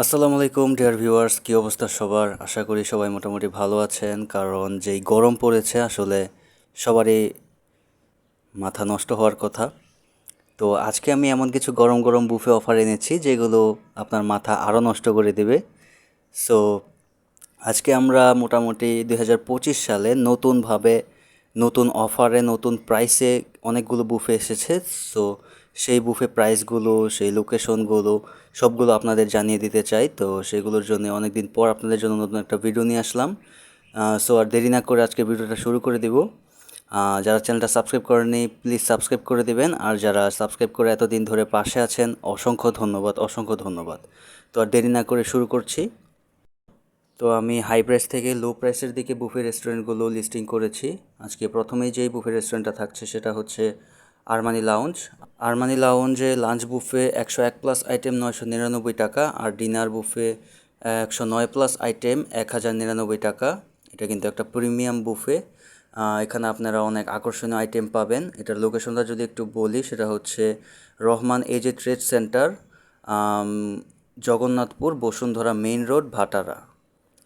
আসসালামু আলাইকুম dear viewers কী অবস্থা সবার? আশা করি সবাই মোটামুটি ভালো আছেন, কারণ যেই গরম পড়েছে, আসলে সবারই মাথা নষ্ট হওয়ার কথা। তো আজকে আমি এমন কিছু গরম গরম বুফে অফার এনেছি, যেগুলো আপনার মাথা আরও নষ্ট করে দেবে। সো আজকে আমরা মোটামুটি দু হাজার পঁচিশ সালে নতুনভাবে, নতুন অফারে নতুন প্রাইসে অনেকগুলো বুফে এসেছে। সো সেই বুফে প্রাইসগুলো, সেই লোকেশনগুলো, সবগুলো আপনাদের জানিয়ে দিতে চাই। তো সেগুলোর জন্য অনেক দিন পর আপনাদের জন্য নতুন একটা ভিডিও নিয়ে আসলাম। সো আর দেরি না করে আজকে ভিডিওটা শুরু করে দিব। যারা চ্যানেলটা সাবস্ক্রাইব করেনি প্লিজ সাবস্ক্রাইব করে দিবেন। আর যারা সাবস্ক্রাইব করে এতদিন ধরে পাশে আছেন, অসংখ্য ধন্যবাদ অসংখ্য ধন্যবাদ। তো আর দেরি না করে শুরু করছি। তো আমি হাই প্রাইস থেকে লো প্রাইসের দিকে বুফে রেস্টুরেন্টগুলো লিস্টিং করেছি। আজকে প্রথমেই যেই বুফে রেস্টুরেন্টটা থাকছে সেটা হচ্ছে আরমানি লাউঞ্জ আরমানি লাউঞ্জে লাঞ্চ বুফে একশো এক প্লাস আইটেম নয়শো নিরানব্বই টাকা আর ডিনার বুফে একশো নয় প্লাস আইটেম এক হাজার নিরানব্বই টাকা। এটা কিন্তু একটা প্রিমিয়াম বুফে এখানে আপনারা অনেক আকর্ষণীয় আইটেম পাবেন। এটার লোকেশনটা যদি একটু বলি, সেটা হচ্ছে Rahman A J trade centre Jagannathpur Bashundhara main road Bhatara.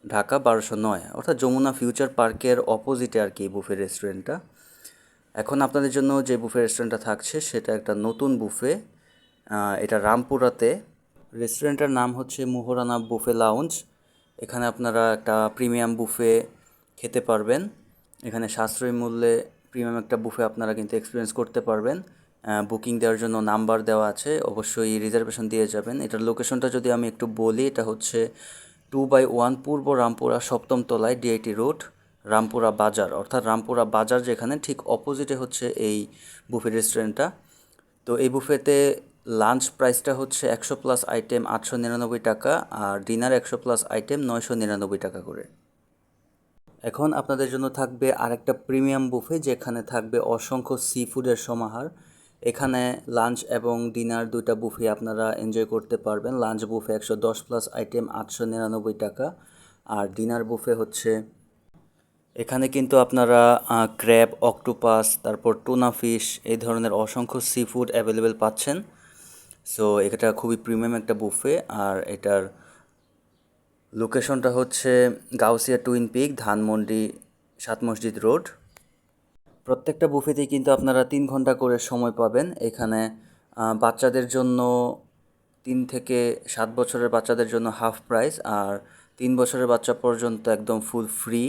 Dhaka বারোশো নয়। অর্থাৎ যমুনা ফিউচার পার্কের অপোজিটে আর কি বুফে রেস্টুরেন্টটা এখন আপনাদের জন্য যে বুফে রেস্টুরেন্টটা থাকছে, সেটা একটা নতুন বুফে। এটা রামপুরাতে। রেস্টুরেন্টটার নাম হচ্ছে মোহরানা বুফে লাউঞ্জ। এখানে আপনারা একটা প্রিমিয়াম বুফে খেতে পারবেন। এখানে সাশ্রয়ী মূল্যে প্রিমিয়াম একটা বুফে আপনারা কিন্তু এক্সপিরিয়েন্স করতে পারবেন। বুকিং দেওয়ার জন্য নাম্বার দেওয়া আছে, অবশ্যই রিজার্ভেশন দিয়ে যাবেন। এটার লোকেশনটা যদি আমি একটু বলি, এটা হচ্ছে টু বাই ওয়ান পূর্ব রামপুরা সপ্তম তলায় ডিআইটি রোড রামপুরা বাজার, অর্থাৎ রামপুরা বাজার যেখানে ঠিক অপোজিটে হচ্ছে এই বুফে রেস্টুরেন্টটা তো এই বুফেতে লাঞ্চ প্রাইসটা হচ্ছে একশো প্লাস আইটেম আটশো নিরানব্বই টাকা আর ডিনার একশো প্লাস আইটেম নয়শো নিরানব্বই টাকা করে। এখন আপনাদের জন্য থাকবে আরেকটা প্রিমিয়াম বুফে যেখানে থাকবে অসংখ্য সি ফুডের সমাহার। এখানে লাঞ্চ এবং ডিনার দুইটা বুফে আপনারা এনজয় করতে পারবেন। লাঞ্চ বুফে একশো দশ প্লাস আইটেম আটশো নিরানব্বই টাকা আর ডিনার বুফে হচ্ছে এখানে কিন্তু আপনারা ক্র্যাব, অক্টোপাস, তারপর টুনা ফিশ, এই ধরনের অসংখ্য সি ফুড অ্যাভেলেবেল পাচ্ছেন। সো এটা খুবই প্রিমিয়াম একটা বুফে আর এটার লোকেশনটা হচ্ছে গাউসিয়া টুইন পিক, ধানমন্ডি, সাত মসজিদ রোড। প্রত্যেকটা বুফেতেই কিন্তু আপনারা তিন ঘণ্টা করে সময় পাবেন। এখানে বাচ্চাদের জন্য তিন থেকে সাত বছরের বাচ্চাদের জন্য হাফ প্রাইস আর তিন বছরের বাচ্চা পর্যন্ত একদম ফুল ফ্রি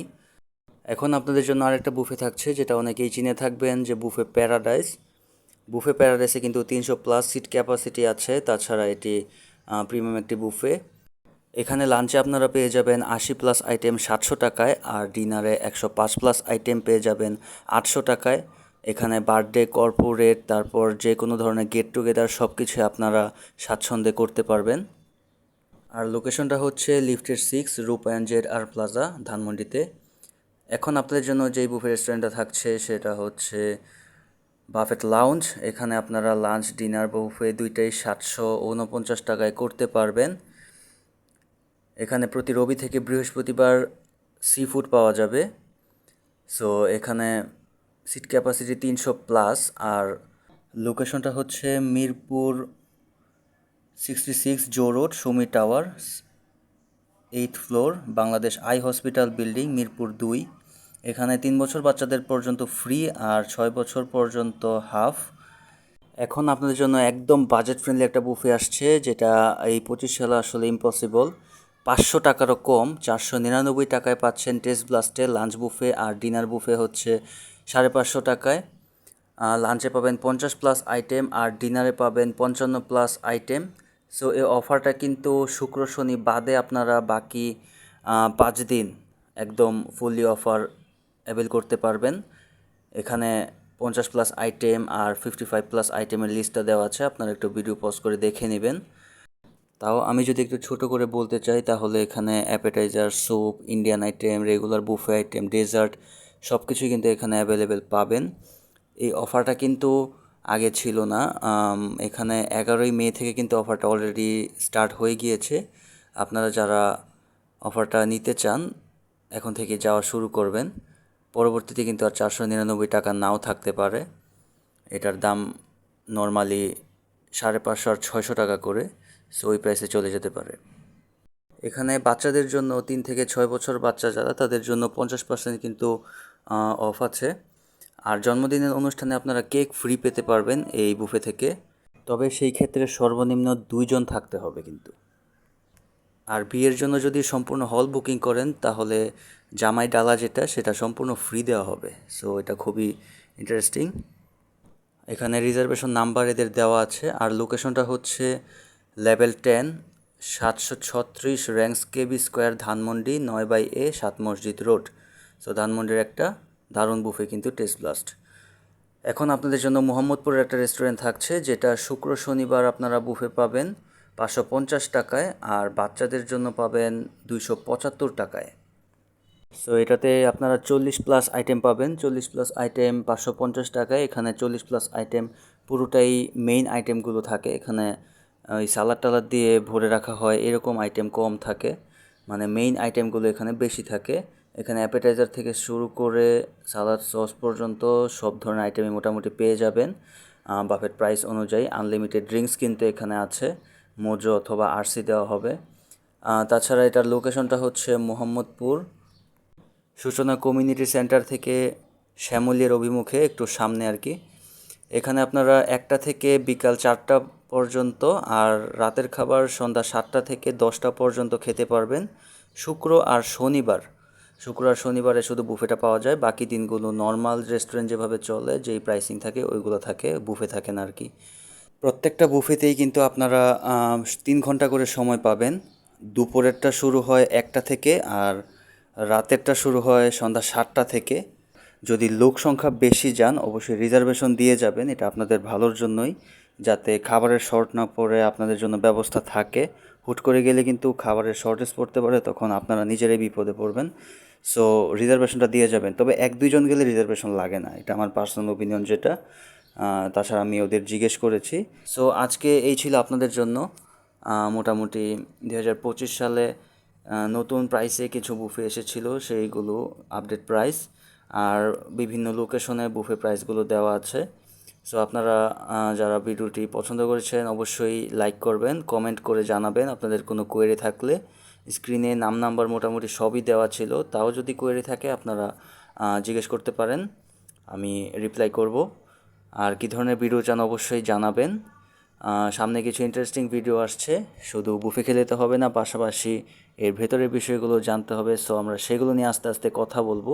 এখন আপনাদের জন্য আরেকটা বুফে থাকছে, যেটা অনেকেই চিনে থাকবেন, যে বুফে প্যারাডাইস বুফে প্যারাডাইসে কিন্তু তিনশো প্লাস সিট ক্যাপাসিটি আছে, তাছাড়া এটি প্রিমিয়াম একটি বুফে এখানে লাঞ্চে আপনারা পেয়ে যাবেন আশি প্লাস আইটেম সাতশো টাকায়, আর ডিনারে একশো পাঁচ প্লাস আইটেম পেয়ে যাবেন আটশো টাকায়। এখানে বার্থডে কর্পোরেট তারপর যে কোনো ধরনের গেট টুগেদার সব কিছু আপনারা স্বাচ্ছন্দ্যে করতে পারবেন। আর লোকেশনটা হচ্ছে লিফটের সিক্স রূপায়ণ জেড আর প্লাজা ধানমন্ডিতে। এখন আপনাদের জন্য যেই বুফে রেস্টুরেন্টটা থাকছে সেটা হচ্ছে বাফেট লাউঞ্জ এখানে আপনারা লাঞ্চ ডিনার বুফে দুইটাই সাতশো উনপঞ্চাশ টাকায় করতে পারবেন। এখানে প্রতি রবি থেকে বৃহস্পতিবার সি ফুড পাওয়া যাবে। সো এখানে সিট ক্যাপাসিটি তিনশো প্লাস আর লোকেশনটা হচ্ছে মিরপুর সিক্সটি সিক্স জো road, Sumi tower eight floor Bangladesh eye hospital building, Mirpur দুই। এখানে তিন বছর বাচ্চাদের পর্যন্ত ফ্রি আর ছয় বছর পর্যন্ত হাফ এখন আপনাদের জন্য একদম বাজেট ফ্রেন্ডলি একটা বুফে আসছে, যেটা এই পঁচিশ সালে আসলে ইম্পসিবল পাঁচশো টাকারও কম, চারশো নিরানব্বই টাকায় পাচ্ছেন টেস্ট ব্লাস্টে লাঞ্চ বুফে আর ডিনার বুফে হচ্ছে সাড়ে পাঁচশো টাকায়। লাঞ্চে পাবেন পঞ্চাশ প্লাস আইটেম আর ডিনারে পাবেন পঞ্চান্ন প্লাস আইটেম সো এই অফারটা কিন্তু শুক্র, শনি বাদে আপনারা বাকি পাঁচ দিন একদম ফুললি অফার অ্যাভেল করতে পারবেন। এখানে পঞ্চাশ প্লাস আইটেম আর ফিফটি ফাইভ প্লাস আইটেমের লিস্টটা দেওয়া আছে, আপনারা একটু ভিডিও পজ করে দেখে নেবেন। তাও আমি যদি একটু ছোট করে বলতে চাই, তাহলে এখানে appetiser soup Indian item regular buffet item dessert সব কিছুই কিন্তু এখানে অ্যাভেলেবেল পাবেন। এই অফারটা কিন্তু আগে ছিল না এখানে এগারোই মে থেকে কিন্তু অফারটা অলরেডি স্টার্ট হয়ে গিয়েছে। আপনারা যারা অফারটা নিতে চান, এখন থেকে যাওয়া শুরু করবেন। পরবর্তীতে কিন্তু আর চারশো নিরানব্বই টাকা নাও থাকতে পারে। এটার দাম নর্মালি সাড়ে পাঁচশো আর ছয়শো টাকা করে সো ওই প্রাইসে চলে যেতে পারে। এখানে বাচ্চাদের জন্য তিন থেকে ছয় বছর বাচ্চা যারা, তাদের জন্য পঞ্চাশ পার্সেন্ট কিন্তু অফ আছে। আর জন্মদিনের অনুষ্ঠানে আপনারা কেক ফ্রি পেতে পারবেন এই বুফে থেকে। তবে সেই ক্ষেত্রে সর্বনিম্ন দুইজন থাকতে হবে কিন্তু। আর বিয়ের জন্য যদি সম্পূর্ণ হল বুকিং করেন, তাহলে জামাই ডালা যেটা, সেটা সম্পূর্ণ ফ্রি দেওয়া হবে। সো এটা খুবই ইন্টারেস্টিং এখানে রিজার্ভেশন নাম্বার এদের দেওয়া আছে। আর লোকেশনটা হচ্ছে লেভেল টেন সাতশো ছত্রিশ র্যাঙ্কস কেবি স্কোয়ার ধানমন্ডি, নয় বাই এ সাত মসজিদ রোড। সো ধানমন্ডির একটা দারুণ বুফে কিন্তু টেস্ট ব্লাস্ট এখন আপনাদের জন্য মোহাম্মদপুরের একটা রেস্টুরেন্ট থাকছে, যেটা শুক্র শনিবার আপনারা বুফে পাবেন পাঁচশো পঞ্চাশ টাকায়, আর বাচ্চাদের জন্য পাবেন দুইশো পঁচাত্তর টাকায়। সো এটাতে আপনারা চল্লিশ প্লাস আইটেম পাবেন। চল্লিশ প্লাস আইটেম পাঁচশো পঞ্চাশ টাকায়। এখানে চল্লিশ প্লাস আইটেম পুরোটাই মেইন আইটেমগুলো থাকে। এখানে ওই সালাদ টালাদ দিয়ে ভরে রাখা হয়, এরকম আইটেম কম থাকে। মানে মেইন আইটেমগুলো এখানে বেশি থাকে। এখানে অ্যাপেটাইজার থেকে শুরু করে সালাদ সস পর্যন্ত সব ধরনের আইটেমই মোটামুটি পেয়ে যাবেন। বাফেট প্রাইস অনুযায়ী। আনলিমিটেড ড্রিঙ্কস কিন্তু এখানে আছে। মোজো অথবা আরসি দেওয়া হবে। তাছাড়া এটার লোকেশনটা হচ্ছে মোহাম্মদপুর। সূচনা কমিউনিটি সেন্টার থেকে শ্যামলিয়ার অভিমুখে একটু সামনে আর কি। এখানে আপনারা একটা থেকে বিকাল চারটা পর্যন্ত আর রাতের খাবার সন্ধ্যা সাতটা থেকে দশটা পর্যন্ত খেতে পারবেন। শুক্র আর শনিবার। শুক্র আর শনিবারে শুধু বুফেটা পাওয়া যায়, বাকি দিনগুলো নর্মাল রেস্টুরেন্ট যেভাবে চলে, যেই প্রাইসিং থাকে, ওইগুলো থাকে, বুফে থাকে না আর কি। প্রত্যেকটা বুফেতেই কিন্তু আপনারা তিন ঘণ্টা করে সময় পাবেন। দুপুরেরটা শুরু হয় একটা থেকে আর রাতেরটা শুরু হয় সন্ধ্যা সাতটা থেকে। যদি লোক সংখ্যা বেশি যান, অবশ্যই রিজার্ভেশন দিয়ে যাবেন, এটা আপনাদের ভালোর জন্যই। যাতে খাবারের শর্ট না পড়ে আপনাদের জন্য ব্যবস্থা থাকে। হুট করে গেলে কিন্তু খাবারের শর্টেজ পড়তে পারে, তখন আপনারা নিজেরাই বিপদে পড়বেন। সো রিজার্ভেশনটা দিয়ে যাবেন। তবে এক দুইজন গেলে রিজার্ভেশন লাগে না, এটা আমার পার্সোনাল ওপিনিয়ন যেটা। তাছাড়া আমি ওদের জিজ্ঞেস করেছি। সো আজকে এই ছিল আপনাদের জন্য। মোটামুটি দু হাজার পঁচিশ সালে নতুন প্রাইসে কিছু বুফে এসেছিল, সেইগুলো আপডেট প্রাইস আর বিভিন্ন লোকেশনে বুফে প্রাইসগুলো দেওয়া আছে। সো আপনারা যারা ভিডিওটি পছন্দ করেছেন, অবশ্যই লাইক করবেন কমেন্ট করে জানাবেন। আপনাদের কোনো কোয়েরি থাকলে স্ক্রিনে নাম নাম্বার মোটামুটি সবই দেওয়া ছিল। তাও যদি কোয়েরি থাকে, আপনারা জিজ্ঞেস করতে পারেন। আমি রিপ্লাই করব। আর কী ধরনের ভিডিও চান, অবশ্যই জানাবেন। সামনে কিছু ইন্টারেস্টিং ভিডিও আসছে। শুধু বুফে খেলে তো হবে না, পাশাপাশি এর ভেতরের বিষয়গুলো জানতে হবে। সো আমরা সেগুলো নিয়ে আস্তে আস্তে কথা বলব।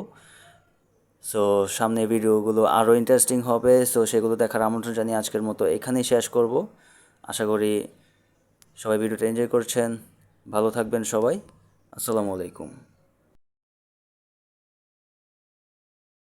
সো সামনে ভিডিওগুলো আরও ইন্টারেস্টিং হবে। সো সেগুলো দেখার আমন্ত্রণ জানিয়ে আজকের মতো এখানেই শেষ করব। আশা করি সবাই ভিডিওটা এনজয় করছেন। ভালো থাকবেন সবাই। আসসালামু আলাইকুম।